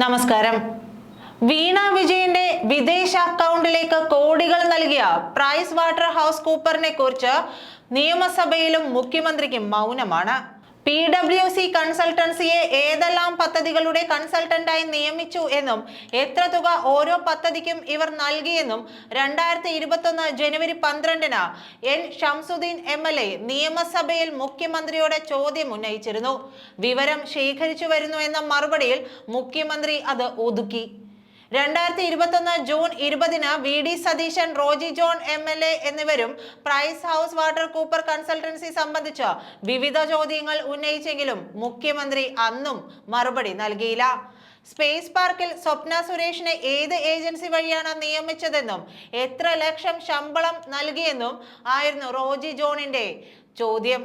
നമസ്കാരം. വീണ വിജയന്റെ വിദേശ അക്കൗണ്ടിലേക്ക് കോടികൾ നൽകിയ പ്രൈസ് വാട്ടർ ഹൗസ് കൂപ്പറിനെ കുറിച്ച് നിയമസഭയിലും മുഖ്യമന്ത്രിക്കും മൗനമാണ്. പി ഡബ്ല്യു സി കൺസൾട്ടൻസിയെ ഏതെല്ലാം പദ്ധതികളുടെ കൺസൾട്ടന്റായി നിയമിച്ചു എന്നും എത്ര തുക ഓരോ പദ്ധതിക്കും ഇവർ നൽകിയെന്നും രണ്ടായിരത്തി ഇരുപത്തൊന്ന് ജനുവരി പന്ത്രണ്ടിന് N Shamsuddin M L A നിയമസഭയിൽ മുഖ്യമന്ത്രിയോട് ചോദ്യം ഉന്നയിച്ചിരുന്നു. വിവരം ശേഖരിച്ചു വരുന്നു എന്ന മറുപടിയിൽ മുഖ്യമന്ത്രി അത് ഒതുക്കി. രണ്ടായിരത്തി ഇരുപത്തൊന്ന് ജൂൺ ഇരുപതിന് V D Satheesan Roji John M L A എന്നിവരും Price House Water Cooper consultancy സംബന്ധിച്ച് വിവിധ ചോദ്യങ്ങൾ ഉന്നയിച്ചെങ്കിലും മുഖ്യമന്ത്രി അന്നും മറുപടി നൽകിയില്ല. സ്പേസ് പാർക്കിൽ സ്വപ്ന സുരേഷിനെ ഏത് ഏജൻസി വഴിയാണ് നിയമിച്ചതെന്നും എത്ര ലക്ഷം ശമ്പളം നൽകിയെന്നും ആയിരുന്നു റോജി ജോണിന്റെ ചോദ്യം.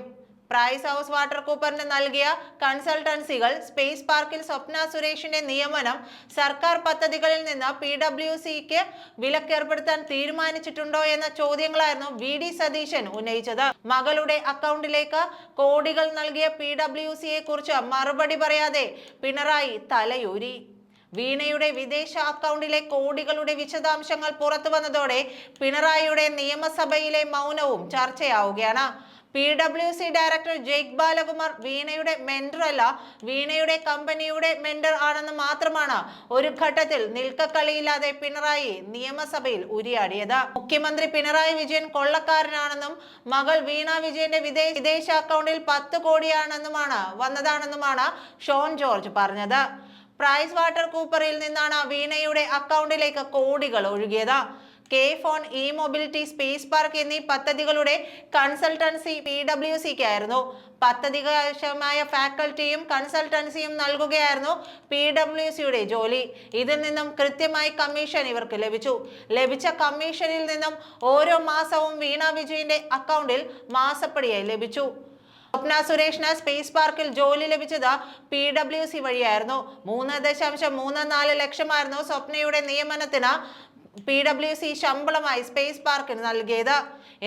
പ്രൈസ് ഹൗസ് വാട്ടർ കൂപ്പറിന് നൽകിയ കൺസൾട്ടൻസികൾ സ്പേസ് പാർക്കിൽ സ്വപ്ന സുരേഷിന്റെ നിയമനം സർക്കാർ പദ്ധതികളിൽ നിന്ന് പി ഡബ്ല്യു സിക്ക് വിലക്കേർപ്പെടുത്താൻ തീരുമാനിച്ചിട്ടുണ്ടോ എന്ന ചോദ്യങ്ങളായിരുന്നു വി ഡി സതീശൻ ഉന്നയിച്ചത്. മകളുടെ അക്കൗണ്ടിലേക്ക് കോടികൾ നൽകിയ പി ഡബ്ല്യു സിയെ കുറിച്ച് മറുപടി പറയാതെ പിണറായി തലയൂരി. വീണയുടെ വിദേശ അക്കൗണ്ടിലെ കോടികളുടെ വിശദാംശങ്ങൾ പുറത്തു വന്നതോടെ പിണറായിയുടെ നിയമസഭയിലെ മൗനവും ചർച്ചയാവുകയാണ്. P W C director Jake Balakumar വീണയുടെ മെന്റർ അല്ല വീണയുടെ കമ്പനിയുടെ മെന്റർ ആണെന്ന് മാത്രമാണ് ഒരു ഘട്ടത്തിൽ നിൽക്കക്കളിയില്ലാതെ പിണറായി നിയമസഭയിൽ ഉരിയാടിയത്. മുഖ്യമന്ത്രി പിണറായി വിജയൻ കൊള്ളക്കാരനാണെന്നും മകൾ വീണ വിജയന്റെ വിദേശ വിദേശ അക്കൗണ്ടിൽ പത്ത് കോടിയാണെന്നുമാണ് വന്നതാണെന്നുമാണ് ഷോൺ ജോർജ് പറഞ്ഞത്. പ്രൈസ് വാട്ടർ കൂപ്പറിൽ നിന്നാണ് വീണയുടെ അക്കൗണ്ടിലേക്ക് കോടികൾ ഒഴുകിയത്. K phone E mobility space park എന്നീ പദ്ധതികളുടെ കൺസൾട്ടൻസി പി ഡബ്ല്യു സിക്ക് ആയിരുന്നു പദ്ധതിക്ക് ആവശ്യമായ ഫാക്കൽറ്റിയും കൺസൾട്ടൻസിയും നൽകുകയായിരുന്നു പി ഡബ്ല്യു സിയുടെ ജോലി. ഇതിൽ നിന്നും കൃത്യമായി കമ്മീഷൻ ഇവർക്ക് ലഭിച്ചു. ലഭിച്ച കമ്മീഷനിൽ നിന്നും ഓരോ മാസവും വീണ വിജയന്റെ അക്കൗണ്ടിൽ മാസപ്പടിയായി ലഭിച്ചു. സ്വപ്ന സുരേഷിന് സ്പേസ് പാർക്കിൽ ജോലി ലഭിച്ചത് പി ഡബ്ല്യു സി വഴിയായിരുന്നു. മൂന്ന് ദശാംശം മൂന്ന് നാല് ലക്ഷമായിരുന്നു സ്വപ്നയുടെ നിയമനത്തിന് പി ഡബ്ല്യു സി ശമ്പളമായി സ്പേസ് പാർക്കിന് നൽകിയത്.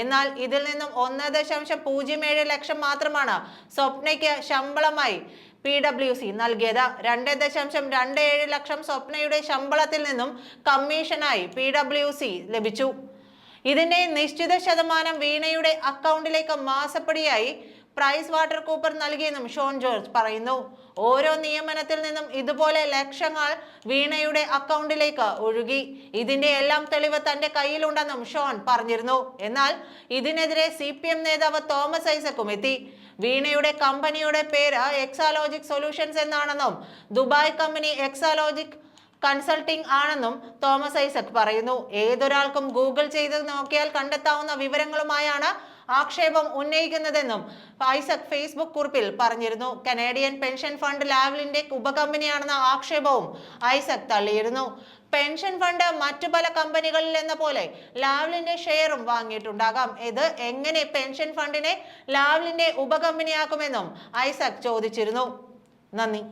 എന്നാൽ ഇതിൽ നിന്നും ഒന്ന് ദശാംശം പൂജ്യം ഏഴ് ലക്ഷം മാത്രമാണ് സ്വപ്നയ്ക്ക് ശമ്പളമായി പി ഡബ്ല്യു സി നൽകിയത്. രണ്ട് ദശാംശം രണ്ട് ഏഴ് ലക്ഷം സ്വപ്നയുടെ ശമ്പളത്തിൽ നിന്നും കമ്മീഷനായി പി ഡബ്ല്യു സി ലഭിച്ചു. ഇതിന്റെ നിശ്ചിത ശതമാനം വീണയുടെ അക്കൗണ്ടിലേക്ക് മാസപ്പടിയായി പ്രൈസ് വാട്ടർ കൂപ്പർ നൽകിയെന്നും ഷോൺ ജോർജ് പറയുന്നു. ഓരോ നിയമനത്തിൽ നിന്നും ഇതുപോലെ ലക്ഷങ്ങൾ വീണയുടെ അക്കൗണ്ടിലേക്ക് ഒഴുകി. ഇതിന്റെ എല്ലാം തെളിവ് തന്റെ കയ്യിലുണ്ടെന്നും ഷോൺ പറഞ്ഞിരുന്നു. എന്നാൽ ഇതിനെതിരെ സി പി എം നേതാവ് തോമസ് ഐസക്കും എത്തി. വീണയുടെ കമ്പനിയുടെ പേര് എക്സാലോജിക് സൊല്യൂഷൻസ് എന്നാണെന്നും ദുബായ് കമ്പനി എക്സാലോജിക് കൺസൾട്ടിംഗ് ആണെന്നും തോമസ് ഐസക് പറയുന്നു. ഏതൊരാൾക്കും ഗൂഗിൾ ചെയ്ത് നോക്കിയാൽ കണ്ടെത്താവുന്ന വിവരങ്ങളുമായാണ് ആക്ഷേപം ഉന്നയിക്കുന്നതെന്നും ഐസക് ഫേസ്ബുക്ക് കുറിപ്പിൽ പറഞ്ഞിരുന്നു. കനേഡിയൻ പെൻഷൻ ഫണ്ട് ലാവലിന്റെ ഉപകമ്പനിയാണെന്ന ആക്ഷേപവും ഐസക് തള്ളിയിരുന്നു. പെൻഷൻ ഫണ്ട് മറ്റു പല കമ്പനികളിൽ എന്ന പോലെ ലാവ്ലിന്റെ ഷെയറും വാങ്ങിയിട്ടുണ്ടാകാം. ഇത് എങ്ങനെ പെൻഷൻ ഫണ്ടിനെ ലാവ്ലിന്റെ ഉപകമ്പനിയാക്കുമെന്നും ഐസക് ചോദിച്ചിരുന്നു. നന്ദി.